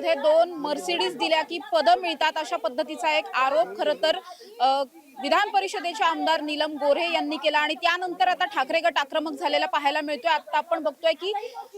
मध्ये दोन मर्सिडीज दिल्या की पदं मिळतात अशा पद्धतीचा एक आरोप खरं तर विधान परिषदेचे आमदार नीलम गोऱ्हे यांनी केला आणि त्यानंतर आता ठाकरे गट आक्रमक झालेला पाहायला मिळतोय. आता आपण बघतोय की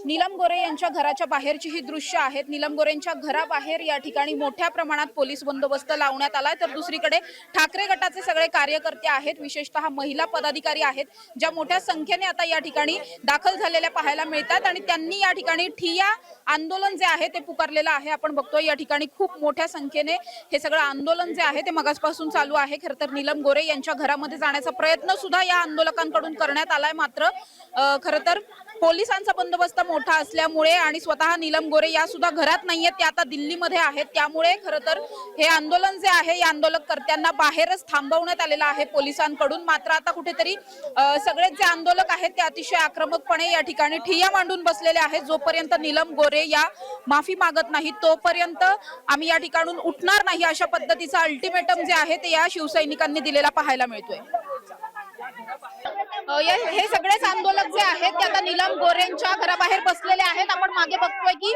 नीलम गोरे यांच्या घराच्या बाहेरची ही दृश्य आहेत. नीलम गोरेंच्या घराबाहेर या ठिकाणी मोठ्या प्रमाणात पोलीस बंदोबस्त लावण्यात आलाय. तर दुसरीकडे ठाकरे गटाचे सगळे कार्यकर्ते आहेत. विशेषतः महिला पदाधिकारी आहेत ज्या मोठ्या संख्येने आता या ठिकाणी दाखल झालेल्या पाहायला मिळतात आणि त्यांनी या ठिकाणी ठिया आंदोलन जे आहे ते पुकारलेलं आहे. आपण बघतोय या ठिकाणी खूप मोठ्या संख्येने हे सगळं आंदोलन जे आहे ते मगासपासून चालू आहे. खरं तर नीलम गोरे यांच्या घरामध्ये जाण्याचा प्रयत्न सुद्धा या आंदोलकांकडून करण्यात आलाय मात्र अ, खरं तर पोलिसांचा बंदोबस्त मोठा असल्यामुळे आणि स्वतः नीलम गोरे या सुद्धा घरात नाहीयेत. त्या आता दिल्लीमध्ये आहेत. त्यामुळे खरं तर हे आंदोलन जे आहे या आंदोलकर्त्यांना बाहेरच थांबवण्यात आलेलं आहे पोलिसांकडून. मात्र आता कुठेतरी सगळेच जे आंदोलक आहेत ते अतिशय आक्रमकपणे या ठिकाणी ठिय्या मांडून बसलेले आहेत. जोपर्यंत नीलम गोरे या माफी मागत नाही तोपर्यंत आम्ही या ठिकाणून उठणार नाही अशा पद्धतीचा अल्टिमेटम जे आहे ते या शिवसैनिकांनी दिलेला पाहायला मिळतोय. हे सगळेच आंदोलक जे आहेत ते आता नीलम गोरेंच्या घराबाहेर बसलेले आहेत. आपण मागे बघतोय की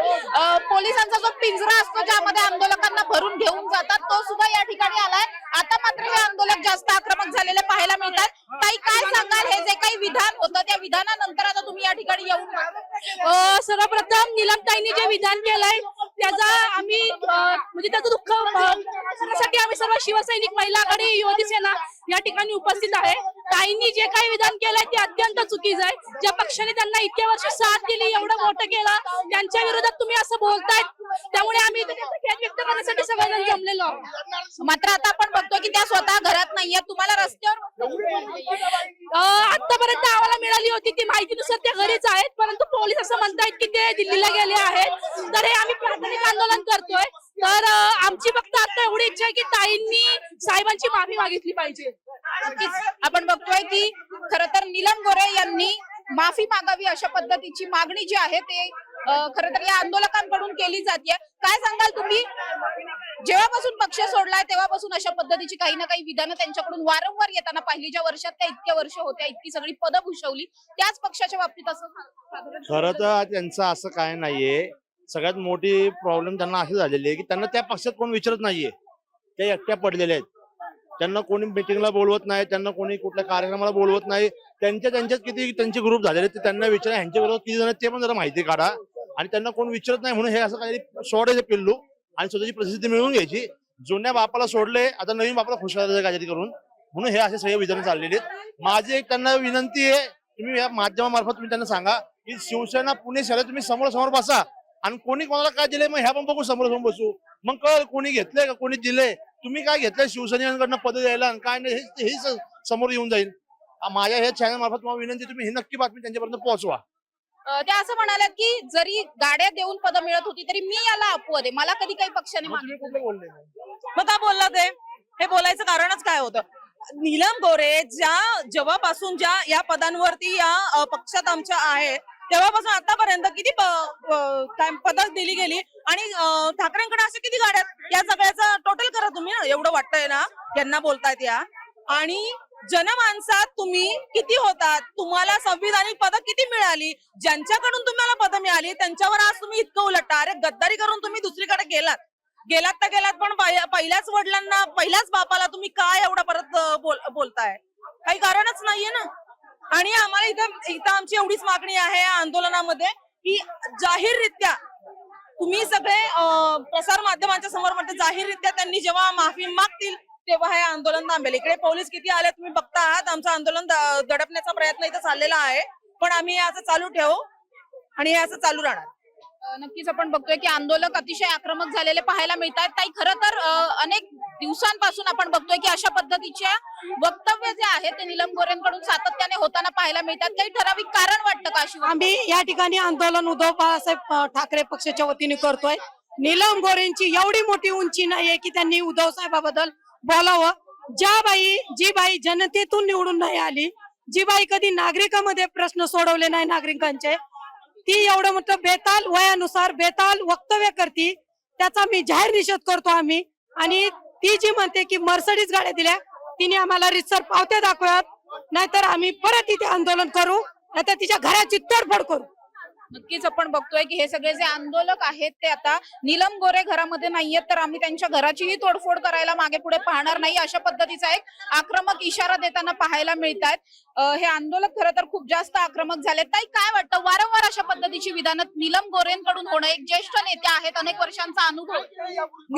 पोलिसांचा जो पिंजरा असतो ज्यामध्ये आंदोलकांना भरून घेऊन जातात तो सुद्धा या ठिकाणी आलाय. आता मात्र हे आंदोलक जास्त आक्रमक झालेले पाहायला मिळतात. ताई काय सांगाल? हे जे काही विधान होतं त्या विधानानंतर आता तुम्ही या ठिकाणी येऊन सर्वप्रथम नीलम ताईंनी जे विधान केलंय त्याचा आम्ही म्हणजे त्याचं दुःख आम्ही सर्व शिवसैनिक महिला आघाडी युवती सेना या ठिकाणी उपस्थित आहे. ताईंनी जे काही विधान केलंय ते अत्यंत चुकीचं आहे. ज्या पक्षाने त्यांना इतक्या वर्ष साथ दिली एवढं मोठं केलं त्यांच्या विरोधात तुम्ही असं बोलतायत. त्यामुळे आम्ही व्यक्त करण्यासाठी सगळेजण जमलेलो आहोत. मात्र आता आपण बघतोय की त्या स्वतः घरात नाहीये तुम्हाला रस्त्यावर आतापर्यंत आम्हाला मिळाली होती ती माहितीनुसार त्या घरीच आहेत. परंतु पोलीस असं म्हणतायत की ते दिल्लीला गेले आहेत. तर हे आम्ही प्राथमिक आंदोलन करतोय. तर आमची फक्त आता एवढी इच्छा आहे की ताईंनी साहेबांची माफी मागितली पाहिजे. आपण बघतोय की खर तर नीलम गोरे यांनी माफी मागावी अशा पद्धतीची मागणी जी आहे ते खर तर या आंदोलकांकडून केली जाते काय सांगाल तुम्ही? जेव्हापासून पक्ष सोडलाय तेव्हापासून अशा पद्धतीची काही ना काही विधानं त्यांच्याकडून वारंवार येताना पाहिली ज्या वर्षात त्या इतक्या वर्ष होत्या इतकी सगळी पदं भूषवली त्याच पक्षाच्या बाबतीत असं खरं तर त्यांचं असं काय नाहीये. सगळ्यात मोठी प्रॉब्लेम त्यांना अशी झालेली आहे की त्यांना त्या पक्षात कोण विचारत नाहीये. ते एकट्या पडलेले आहेत. त्यांना कोणी मिटिंगला बोलवत नाही त्यांना कोणी कुठल्या कार्यक्रमाला बोलवत नाही. त्यांच्या त्यांच्यात किती त्यांचे ग्रुप झालेले ते त्यांना विचारा. ह्यांच्या विरोधात किती जण ते पण जरा माहिती काढा. आणि त्यांना कोण विचारत नाही म्हणून हे असं काहीतरी सोडायचं पिल्लू आणि स्वतःची प्रसिद्धी मिळवून घ्यायची. जुन्या बापाला सोडले आता नवीन बापाला खुश करायचं काहीतरी करून. म्हणून हे असे सगळे विधान चाललेले आहेत. माझी एक त्यांना विनंती आहे तुम्ही या माध्यमामार्फत तुम्ही त्यांना सांगा की शिवसेना पुणे शहरात तुम्ही समोर समोर बसा. आणि कोणी कोणाला काय दिले मग ह्या पण बघू समोर समोर बसू. मग कळ कोणी घेतलंय का कोणी दिले तुम्ही काय घेतलंय शिवसैनिकांकडनं पद द्यायला आणि काय नाही हे- समोर येऊन जाईल. आ, माझ्या ह्या चॅनल मार्फत तुम्हाला विनंती तुम्ही ही नक्की बातमी त्यांच्यापर्यंत पोहोचवा. त्या असं म्हणाल्यात की जरी गाड्या देऊन पदं मिळत होती तरी मी याला अपवाद आहे. मला कधी काही पक्षाने बोलले? नाही? मग का बोलला ते? हे बोलायचं कारणच काय होतं? नीलम गोरे ज्या जेव्हापासून ज्या या पदांवरती या पक्षात आमच्या आहे तेव्हापासून आतापर्यंत किती काय पदक दिली गेली? आणि ठाकरेंकडे असे किती गाड्या या सगळ्याचं टोटल करा तुम्ही ना, एवढं वाटतंय ना यांना बोलतायत या. आणि जनमानसात तुम्ही किती होतात? तुम्हाला संविधानिक पदं किती मिळाली? ज्यांच्याकडून तुम्हाला पदं मिळाली त्यांच्यावर आज तुम्ही इतकं उलटता. अरे गद्दारी करून तुम्ही दुसरीकडे गेलात. गेलात तर गेलात पण पहिल्याच वडिलांना पहिल्याच बापाला तुम्ही काय एवढा परत बोल बोलताय? काही कारणच नाहीये ना. आणि आम्हाला इथं इथं आमची एवढीच मागणी आहे या आंदोलनामध्ये की जाहीररित्या तुम्ही सगळे प्रसार माध्यमांच्या समोर म्हणते जाहीररित्या त्यांनी जेव्हा माफी मागतील तेव्हा हे आंदोलन थांबेल. इकडे पोलीस किती आले तुम्ही बघता आहात आमचं आंदोलन दडपण्याचा प्रयत्न इथं चाललेला आहे. पण आम्ही हे असं चालू ठेवू आणि हे असं चालू राहणार. नक्कीच आपण बघतोय की आंदोलक अतिशय आक्रमक झालेले पाहायला मिळतात ताई खरं तर अनेक दिवसांपासून आपण बघतोय की अशा पद्धतीच्या वक्तव्य जे आहे ते निलम गोरेंकडून सातत्याने होताना पाहायला मिळतात. काही ठराविक कारण वाटतं का अशी आम्ही या ठिकाणी आंदोलन उद्धव बाळासाहेब ठाकरे पक्षाच्या वतीने करतोय. निलम गोरेंची एवढी मोठी उंची नाहीये की त्यांनी उद्धव साहेबाबद्दल बोलावं. ज्या बाई जी बाई जनतेतून निवडून नाही आली जी बाई कधी नागरिकांमध्ये प्रश्न सोडवले नाही नागरिकांचे ती एवढं मोठं बेताल वयानुसार बेताल वक्तव्य करते त्याचा मी जाहीर निषेध करतो आम्ही. आणि ती जी म्हणते की मर्सडीज गाड्या दिल्या तिने आम्हाला रितसर पावत्या दाखवत नाहीतर आम्ही परत इथे आंदोलन करू नाहीतर तिच्या घराची तोडफोड करू. नक्कीच आपण बघतोय की हे सगळे जे आंदोलक आहेत ते आता नीलम गोरे घरामध्ये नाहीयेत तर आम्ही त्यांच्या घराचीही तोडफोड करायला मागे पुढे पाहणार नाही. अशा पद्धतीचा एक आक्रमक इशारा देताना पाहायला मिळत आहेत हे आंदोलक खरं तर खूप जास्त आक्रमक झाले ताई काय वाटतं? वारंवार अशा पद्धतीची विधानं नीलम गोरेंकडून होणं एक ज्येष्ठ नेते आहेत अनेक वर्षांचा अनुभव.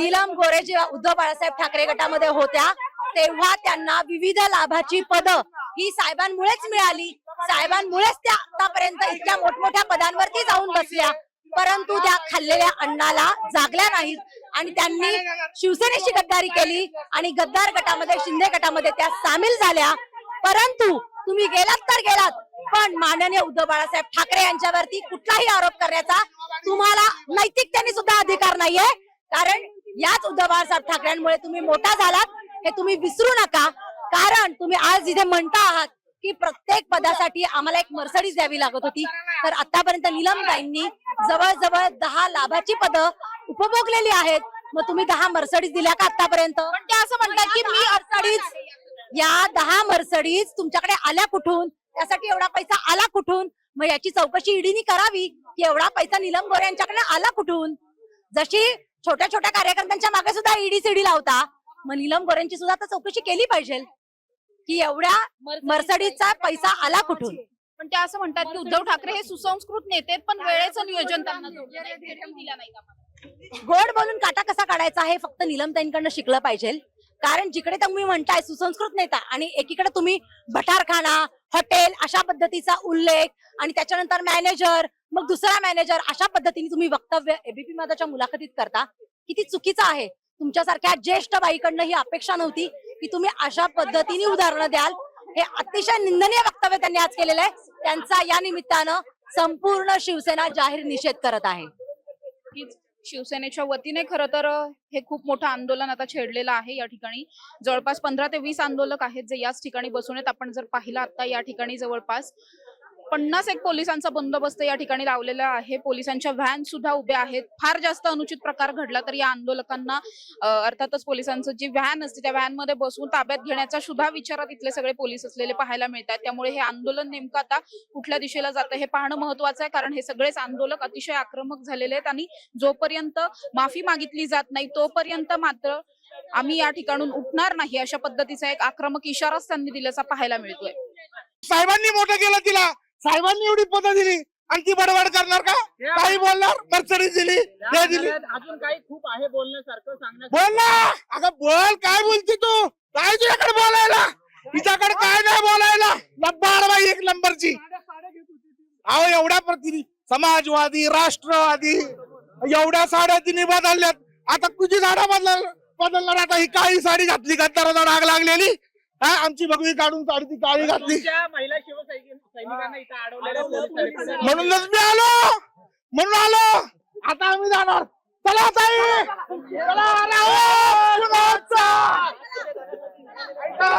नीलम गोरे जेव्हा उद्धव बाळासाहेब ठाकरे गटामध्ये होत्या तेव्हा त्यांना विविध लाभाची पद ही साहेबांमुळेच मिळाली. साहेबांमुळेच त्या आतापर्यंत इतक्या मोठमोठ्या पदांवरती जाऊन बसल्या. परंतु त्या खाल्लेल्या अन्नाला जागल्या नाहीत. आणि त्यांनी शिवसेनेशी गद्दारी केली आणि गद्दार गटामध्ये शिंदे गटामध्ये त्या सामील झाल्या. परंतु तुम्ही गेलात तर गेलात पण माननीय उद्धव बाळासाहेब ठाकरे यांच्यावरती कुठलाही आरोप करण्याचा तुम्हाला नैतिकतेने सुद्धा अधिकार नाहीये. कारण याच उद्धव बाळासाहेब ठाकरेंमुळे तुम्ही मोठा झालात. हे तुम्ही विसरू नका. कारण तुम्ही आज इथे म्हणता आहात की प्रत्येक पदासाठी आम्हाला एक मर्सडीज द्यावी लागत होती. तर आतापर्यंत निलमताईंनी जवळजवळ दहा लाभाची पदं उपभोगलेली आहेत. मग तुम्ही दहा मर्सडीज दिल्या का आतापर्यंत? ते असं म्हणतात की मी मर्सडीज या दहा मर्सडीज तुमच्याकडे आल्या कुठून? त्यासाठी एवढा पैसा आला कुठून? मग याची चौकशी ईडीनी करावी की एवढा पैसा निलम गोरे यांच्याकडे आला कुठून? जशी छोट्या छोट्या कार्यकर्त्यांच्या मागे सुद्धा ईडी सीडी लावता मग निलम गोरेंची सुद्धा आता चौकशी केली पाहिजे. की एवढ्या मर्सडीजचा पैसा आला कुठून? पण ते असं म्हणतात की उद्धव ठाकरे हे सुसंस्कृत नेते आहेत, पण वेळेचं नियोजन त्यांना दिला नाही? गोड बोलून काटा कसा काढायचा हे फक्त निलमताईंकडनं शिकलं पाहिजे. कारण जिकडे तुम्ही म्हणताय सुसंस्कृत नेता आणि एकीकडे तुम्ही भटारखाना हॉटेल अशा पद्धतीचा उल्लेख आणि त्याच्यानंतर मॅनेजर मग दुसरा मॅनेजर अशा पद्धतीने तुम्ही वक्तव्य एबीपी माझ्या मुलाखतीत करता. किती चुकीचं आहे. तुमच्यासारख्या ज्येष्ठ बाईकडनं ही अपेक्षा नव्हती. की तुम्ही अशा पद्धतीने उदाहरणं द्याल. हे अतिशय निंदनीय वक्तव्य त्यांनी आज केलेलं आहे. त्यांचा या निमित्तानं संपूर्ण शिवसेना जाहीर निषेध करत आहे. शिवसेनेच्या वतीने खरं तर हे खूप मोठं आंदोलन आता छेडलेलं आहे या ठिकाणी. जवळपास पंधरा ते वीस आंदोलक आहेत जे याच ठिकाणी बसून आहेत. आपण जर पाहिलं आता या ठिकाणी जवळपास पन्नास एक पोलिसांचा बंदोबस्त या ठिकाणी लावलेला आहे. पोलिसांच्या व्हॅन सुद्धा उभ्या आहेत. फार जास्त अनुचित प्रकार घडला तर या आंदोलकांना अर्थातच पोलिसांचं जी व्हॅन असते त्या व्हॅनमध्ये बसून ताब्यात घेण्याचा सुद्धा विचारात इथले सगळे पोलीस असलेले पाहायला मिळतात. त्यामुळे हे आंदोलन नेमकं आता कुठल्या दिशेला जातं हे पाहणं महत्वाचं आहे. कारण हे सगळेच आंदोलक अतिशय आक्रमक झालेले आहेत आणि जोपर्यंत माफी मागितली जात नाही तोपर्यंत मात्र आम्ही या ठिकाणून उठणार नाही अशा पद्धतीचा एक आक्रमक इशाराच त्यांनी दिल्याचा पाहायला मिळतोय. साहेबांनी मोठं केलं तिला. साहेबांनी एवढी पदं दिली. आणि ती बडबड करणार का? काही बोलणार? मर्सडीज दिली. हे दिली. अजून काही खूप आहे बोलण्यासारखं सांगण्यासारखं. बोल ना. अगं बोल. काय बोलती तू? काय तुझ्याकडे बोलायला? तिच्याकडे काय नाही बोलायला? लब्बाड बाई एक नंबरची. अहो एवढ्या प्रति समाजवादी राष्ट्रवादी एवढ्या साड्या तिने बदलल्यात. आता तुझी साड्या बदल बदलणार. आता ही काळी साडी घातली गद्दाराचा डाग लागलेली. हा आमची भगवी काढून साडी ती काळी घातली. महिला शिवसैनिक सैनिकांना इथं म्हणूनच मी आलो म्हणून आलो आता आम्ही जाणार चला ताई चला राहुल शुभेच्छा. ऐका.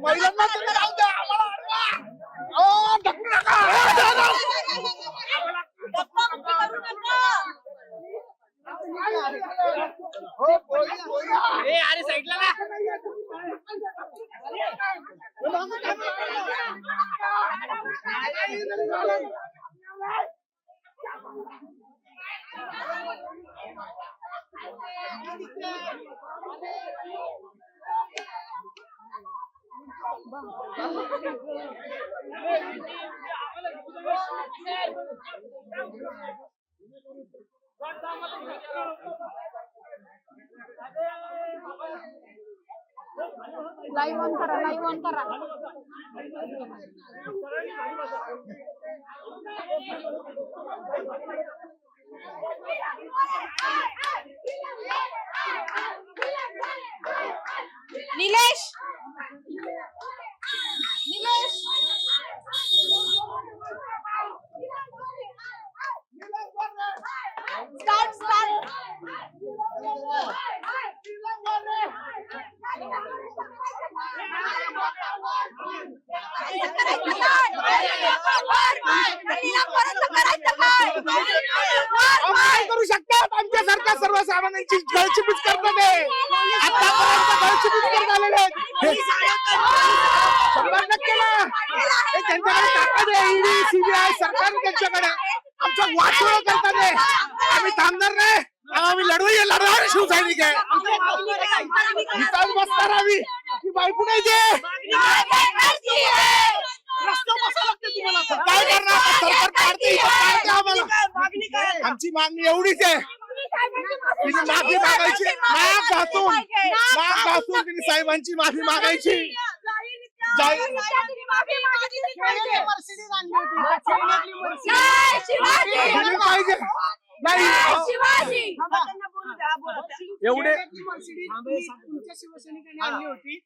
महिलांना तुम्ही राहू द्या, आम्हाला अडवा. अहो, ढकलू नका. हो, ए, अरे साईडला ना लाईव्ह ऑन करा लाईव्ह ऑन करा निलेश निलेश स्टार्ट स्टार्ट अहो, काय करू शकतात आमच्यासारख्या सर्वसामान्यांची गळचिपीच करतात हे. आतापर्यंत गळचिपीच करत आलेले आहेत. हे शंभर टक्के ना हे त्यांच्याकडे ताकद आहे ईडी सीबीआय सरकार त्यांच्याकडे आमचं वाटोळ करतात आहे. आम्ही थांबणार नाही आम्ही लढवूया लढणार शिवसैनिक आहे इथंच बसणार आम्ही ही बायको नाही. काय करणार आता? सरकार काढते इथं काढते आम्हाला. आमची मागणी एवढीच आहे. तिने माफी मागायची. नाक घासून. नाक घासून तिने साहेबांची माफी मागायची. जाहीर- दिली पाहिजे. नाही एवढे तुमच्या शिवसैनिकांनी आणली होती.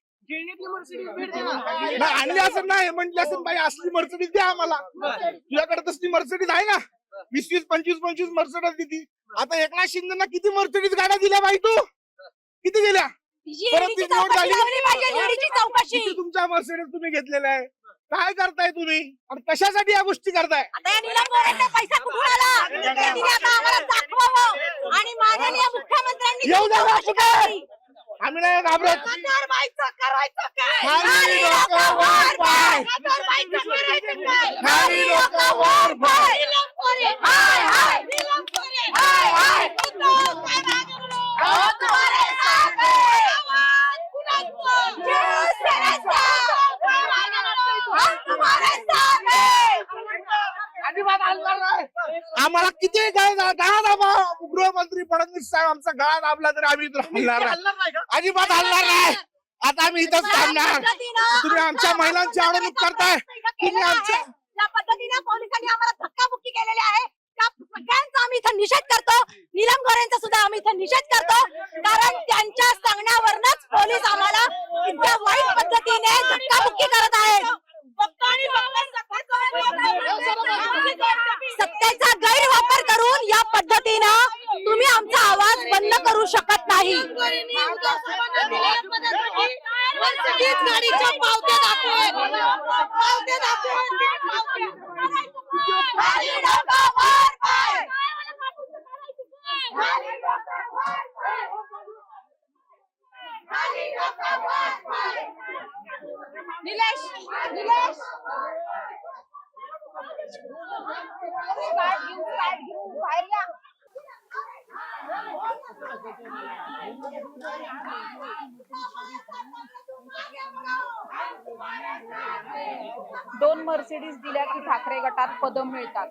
नाही असं नाही म्हटलं असं बाई असली मर्सिडीज द्या आम्हाला. तुझ्याकडे तसली मर्सिडीज आहे ना. वीस वीस पंचवीस पंचवीस मर्सिडीज दिली. आता एकनाथ शिंदेना किती मर्सिडीज गाड्या दिल्या बाई तू? किती दिल्या? परत ती निवड झाली. चौकशी. किती तुमच्या मर्सिडीज तुम्ही घेतलेल्या आहे. काय करताय तुम्ही आणि कशासाठी या गोष्टी करताय आता या निलम गोरेंचा पैसा कुठून आला ते तिने आता आम्हाला दाखवावं आणि माननीय मुख्यमंत्र्यांनी येऊ द्या चौकशी कुठे? करावी. आम्ही नाही घाबरत करायचं करायचं काय खाली डोकं वर पाय. करायचं काय खाली डोकं वर पाय. निलम गोरे हाय हाय निलम गोरे हाय. कुणाचं? शिवसेनेचं. हम तुम्हारे साथ हैं. अजिबात हलणार नाही. आम्हाला किती काय दहा दाबा गृहमंत्री फडणवीस साहेब आमचा गळा दाबला तरी आम्ही इथं हलणार नाही. अजिबात हलणार नाही. आता आम्ही इथंच थांबणार. तुम्ही आमच्या महिलांची अडवणूक करताय. तुम्ही आमच्या या पद्धतीने पोलिसांनी आम्हाला धक्काबुक्की केलेली आहे. त्या सगळ्यांचा आम्ही इथं निषेध करतो. नीलम गोरेंचा सुद्धा आम्ही इथं निषेध करतो. कारण त्यांच्या सांगण्यावरनच पोलीस आम्हाला इतक्या वाईट पद्धतीने धक्काबुक्की करत आहेत सत्तेचा गैरवापर करून या पद्धतीनं तुम्ही आमचा आवाज बंद करू शकत नाही. निलेश निलेश. दोन मर्सिडीज दिल्या की ठाकरे गटात पद मिळतात.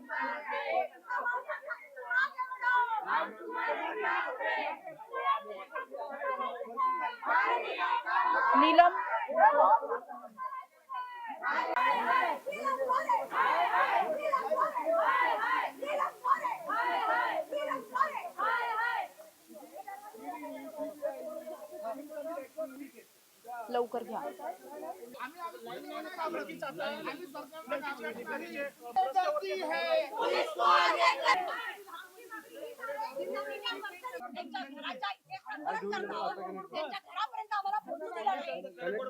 नीलम? लवकर घ्या त्यांच्या घरापर्यंत आम्हाला पोहोचू दिलं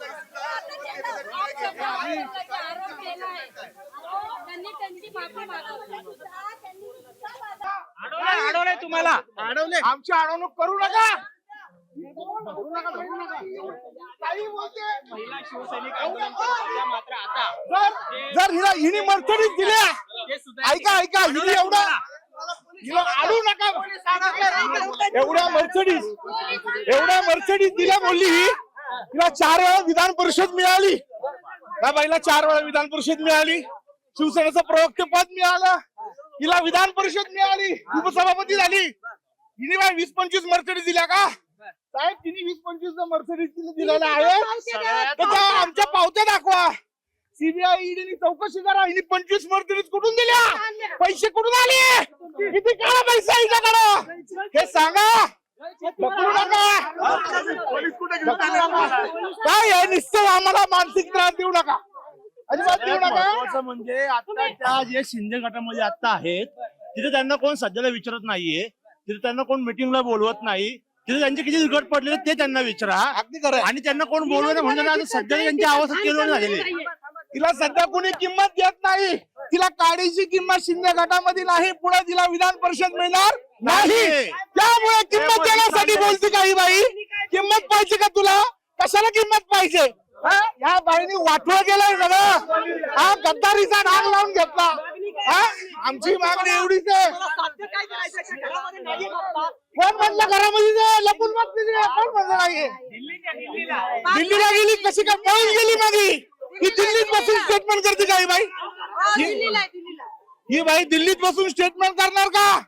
अडवलंय तुम्हाला. अडवले आमची अडवणूक करू नका. महिला शिवसैनिक आंदोलन करत होत्या मात्र आता. जर जर हिला हिने मर्सडीज दिल्या ते सुद्धा ऐका ऐका हिने एवढा हिला नका. एवढ्या मर्सडीज एवढ्या मर्सडीज दिल्या बोलली ही. तिला चार वेळा विधान परिषद मिळाली. त्या बाईला चार वेळा विधान परिषद मिळाली. शिवसेनेचं प्रवक्तेपद मिळालं. तिला विधान परिषद मिळाली. उपसभापती झाली. तिने बाई वीस पंचवीस मर्सडीज दिल्या का? साहेब तिने वीस पंचवीस मर्सडीज दिलेल्या आहेत. आमच्या पावत्या दाखवा. सीबीआय ईडीने चौकशी करा. हिने पंचवीस मर्सडीज कुठून दिल्या? पैसे कुठून आले? किती काळा पैसा हिच्याकडं? हे सांगा. काय आहे निश्चित आम्हाला मानसिक त्रास देऊ नका. अजिबात देऊ सगळ्यात नका. महत्वाचं म्हणजे आता त्या जे शिंदे गटामध्ये आता आहेत तिथे त्यांना कोण सध्याला विचारत नाहीये तिथे त्यांना कोण मिटिंगला बोलवत नाही तिथे त्यांचे किती विकट पडलेले ते त्यांना विचारा. अगदी खरं. आणि त्यांना कोण बोलवत म्हणजे सध्या त्यांची अवस्था केली झालेली. तिला सध्या कोणी किंमत देत नाही. तिला काडीची किंमत शिंदे गटामध्ये नाही पुढे तिला विधान परिषद मिळणार. नाही. त्यामुळे किंमत देण्यासाठी बोलते काही बाई. किंमत पाहिजे का तुला? कशाला किंमत पाहिजे? हा? या बाईने वाटोळ केलंय सगळं. हा गद्दारीचा डाग लावून घेतला. हा? आमची मागणी एवढीच आहे. कोण म्हणलं घरामध्ये लपून मागते ते? कोण म्हणलं नाही दिल्लीला गेली कशी काय पळून गेली मागी. ही दिल्लीत बसून स्टेटमेंट करते काही बाई. ही- ही बाई दिल्लीत बसून स्टेटमेंट करणार का?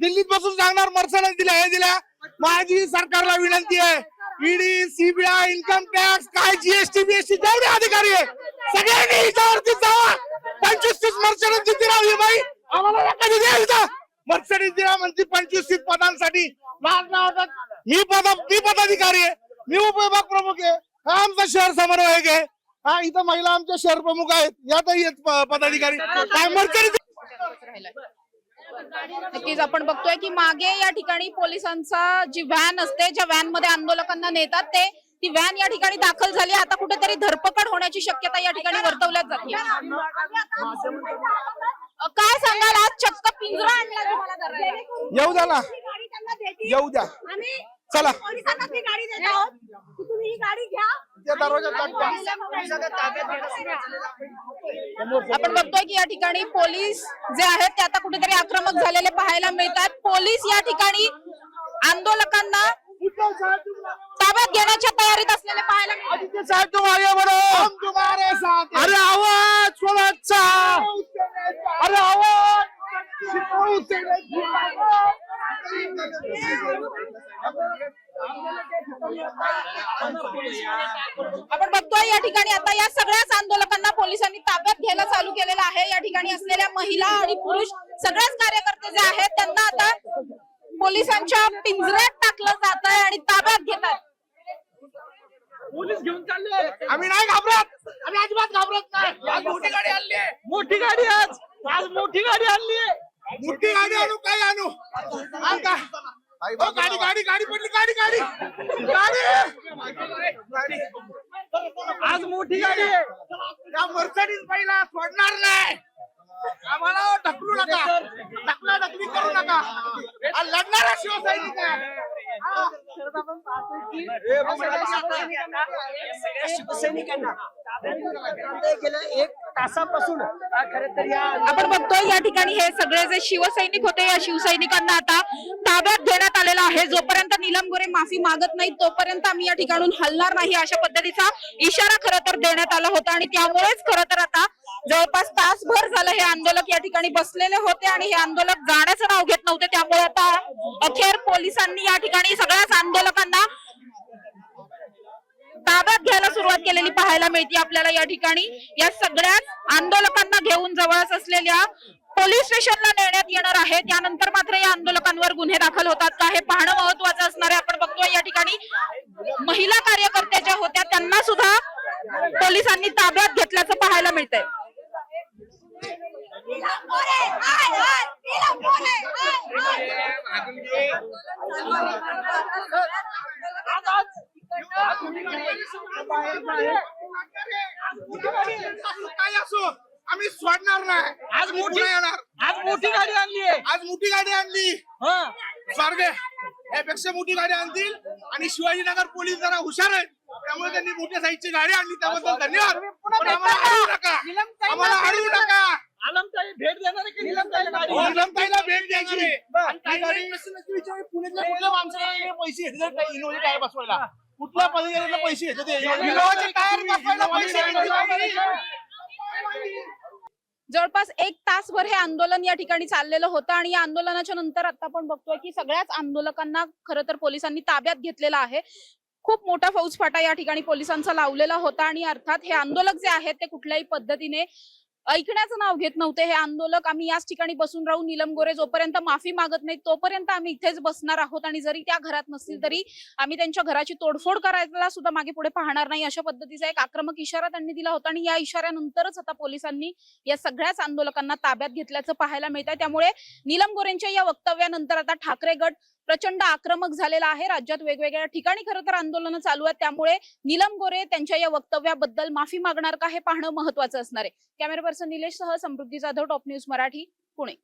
दिल्लीत बसून सांगणार मर्सडस दिल्या हे दिल्या. माझी सरकारला विनंती आहे. ईडी सीबीआय इन्कम टॅक्स काय जीएसटी बीएसटी जेवढे अधिकारी आहे सगळ्यांनी हिच्यावरती जावा. पंचवीस तीस मर्सडस जिथे राहू बाई आम्हाला कधी द्या मर्सडीज दिला म्हणजे पंचवीस तीस पदांसाठी मी पद मी पदाधिकारी आहे. मी उपविभाग प्रमुख आहे. हा आमचा शहर समन्वयक आहे. हा इथं महिला आमच्या शहर प्रमुख आहेत. यात पदाधिकारी. काय मर्सडीज नक्कीच आपण बघतोय की मागे या ठिकाणी पोलिसांचा जी व्हॅन असते ज्या व्हॅनमध्ये आंदोलकांना नेतात ते ती व्हॅन या ठिकाणी दाखल झाली. आता कुठेतरी धरपकड होण्याची शक्यता या ठिकाणी वर्तवल्यात जाते. काय सांगाल? आज चक्क पिंजरा आणला? येऊ द्या ना. येऊ द्या. चला. पोलिसांना ती गाडी देत आहोत. की तुम्ही ही गाडी घ्या. त्या दरवाजात टाकूया. आपण बघतोय की या ठिकाणी पोलीस जे आहेत ते आता कुठेतरी आक्रमक झालेले पाहायला मिळतात. पोलीस या ठिकाणी आंदोलकांना ताब्यात घेण्याच्या तयारीत असलेले पाहायला मिळतात. अरे आवाज स्वराजचा अरे आवाज. आपण बघतोय या ठिकाणी आता या सगळ्याच आंदोलकांना पोलिसांनी ताब्यात घ्यायला चालू केलेलं आहे. या ठिकाणी असलेल्या महिला आणि पुरुष सगळ्याच कार्यकर्ते जे आहेत त्यांना आता पोलिसांच्या पिंजऱ्यात टाकलं जात आहे आणि ताब्यात घेतात. पोलीस घेऊन चालले आम्ही नाही घाबरत. आम्ही अजिबात घाबरत नाही. आज मोठी गाडी आणली. मोठी गाडी आज. आज मोठी गाडी आणली मोठी गाडी आणू काय आणू. गाडी गाडी गाडी पडली गाडी गाडी. गाडी. आज मोठी गाडी आहे. या मर्सडीज बाईला सोडणार नाही. आम्हाला ढकलू नका. ढकला ढकली करू नका. हा लढणारा शिवसैनिक आहे. हा. शिवसैनिकांना. एक तासापासून. या आपण बघतोय या ठिकाणी हे सगळे जे शिवसैनिक होते या शिवसैनिकांना आता ताब्यात घेण्यात आलेला आहे. जोपर्यंत नीलम गोरे माफी मागत नाही तोपर्यंत आम्ही या ठिकाणून हलणार नाही अशा पद्धतीचा इशारा खरं तर देण्यात आला होता. आणि त्यामुळेच खरं तर आता जवळपास तासभर झालं हे आंदोलक या ठिकाणी बसलेले होते आणि हे आंदोलक जाण्याचं नाव घेत नव्हते. त्यामुळे आता अखेर पोलिसांनी या ठिकाणी सगळ्याच आंदोलकांना ताब्यात घ्यायला सुरुवात केलेली पाहायला मिळते आपल्याला या ठिकाणी. या सगळ्याच आंदोलकांना घेऊन जवळच असलेल्या पोलीस स्टेशनला नेण्यात येणार आहे त्यानंतर मात्र या आंदोलकांवर गुन्हे दाखल होतात. का हे पाहणं महत्वाचं असणार आहे? आपण बघतोय या ठिकाणी महिला कार्यकर्त्या ज्या होत्या. त्यांना सुद्धा पोलिसांनी ताब्यात घेतल्याचं पाहायला मिळतंय. काय असो आम्ही सोडणार नाही आज मोठी येणार आज मोठी गाडी आणली आहे. आज मोठी गाडी आणली. हा. स्वर्ग यापेक्षा मोठी गाडी आणतील. आणि शिवाजीनगर पोलीस जरा हुशार आहेत. त्यामुळे त्यांनी मोठ्या साईजची गाडी आणली. त्याबद्दल धन्यवाद. पण आम्हाला अडवू नका. आम्हाला अडवू नका. आलमताई भेट देणार आहे की निलमताईला गाडी निलमताईला भेट द्यायची. गाडी विचार. पुण्यातल्या हे पैसे टायर बसवायला कुठल्या पदाधिकाऱ्याला पैसे घेतले इनोव्हाचे टायर बसवायला पैसे घेतले जवळपास एक तासभर हे आंदोलन या ठिकाणी चाललेलं होतं आणि या आंदोलनाच्या नंतर आता आपण बघतोय की सगळ्याच आंदोलकांना खरं तर पोलिसांनी ताब्यात घेतलेला आहे. खूप मोठा फौजफाटा या ठिकाणी पोलिसांचा लावलेला होता आणि अर्थात हे आंदोलक जे आहेत ते कुठल्याही पद्धतीने ऐकण्याचं नाव घेत नव्हते. हे आंदोलक आम्ही याच ठिकाणी बसून राहू. नीलम गोरे जोपर्यंत माफी मागत नाही तोपर्यंत आम्ही इथेच बसणार आहोत. आणि जरी त्या घरात नसतील तरी आम्ही त्यांच्या घराची तोडफोड करायला सुद्धा मागे पुढे पाहणार नाही अशा पद्धतीचा एक आक्रमक इशारा त्यांनी दिला होता. आणि या इशाऱ्यानंतरच आता पोलिसांनी या सगळ्याच आंदोलकांना ताब्यात घेतल्याचं पाहायला मिळत आहे त्यामुळे निलम गोरेंच्या या वक्तव्यानंतर आता ठाकरे गट प्रचंड आक्रमक झालेला आहे. राज्यात वेगवेगळ्या ठिकाणी खरं तर आंदोलनं चालू आहेत. त्यामुळे नीलम गोरे त्यांच्या या वक्तव्याबद्दल माफी मागणार का हे पाहणं महत्वाचं असणार आहे. कॅमेरा पर्सन निलेश सह समृद्धी जाधव टॉप न्यूज मराठी पुणे.